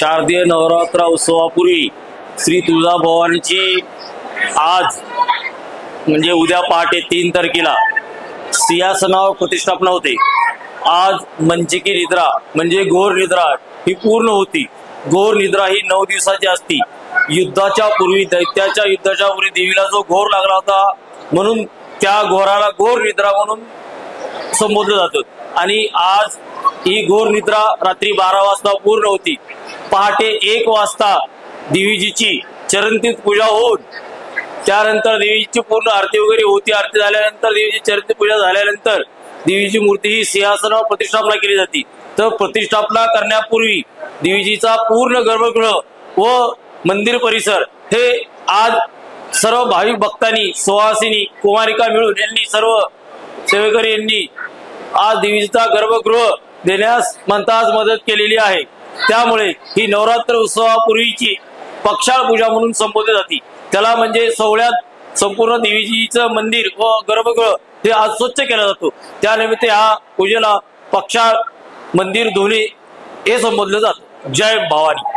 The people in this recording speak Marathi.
शारदीय नवरात्र उत्सवापूर्वी श्री तुळजाभवानीची आज म्हणजे उद्या पहाटे तीन तारखेला सिंहासनावर प्रतिष्ठापना होते. आज मंचिकी निद्रा म्हणजे घोर निद्रा ही पूर्ण होती. घोर निद्रा ही नऊ दिवसाची असती. युद्धाच्या पूर्वी दैत्याच्या युद्धाच्या पूर्वी देवीला जो घोर लागला होता म्हणून त्या घोराला घोर निद्रा म्हणून संबोधलं जातं. आणि आज ही घोर निद्रा रात्री बारा वाजता पूर्ण होती. पहाटे एक वाजता देवीजीची चरणतीत पूजा होऊन त्यानंतर देवीची पूर्ण आरती वगैरे होती. आरती झाल्यानंतर देवीची चरित्र पूजा झाल्यानंतर देवीची मूर्ती ही सिंहासनावर प्रतिष्ठापना केली जाते. तर प्रतिष्ठापना करण्यापूर्वी देवीजीचा पूर्ण गर्भगृह व मंदिर परिसर हे आज सर्व भाविक भक्तांनी सुहासिनी कुमारिका मिळून यांनी सर्व सेवेकरी यांनी आज देवीचा गर्भगृह देण्यास म्हणताच मदत केलेली आहे. त्यामुळे ही नवरात्र उत्सवापूर्वीची पक्षाळ पूजा म्हणून संबोधली जाते. त्याला म्हणजे सोहळ्यात संपूर्ण देवीजीचं मंदिर व गर्भगृह हे आज स्वच्छ केला जातो. त्यानिमित्त ह्या पूजेला पक्षाळ मंदिर धुणे हे संबोधलं जातं. जय भवानी.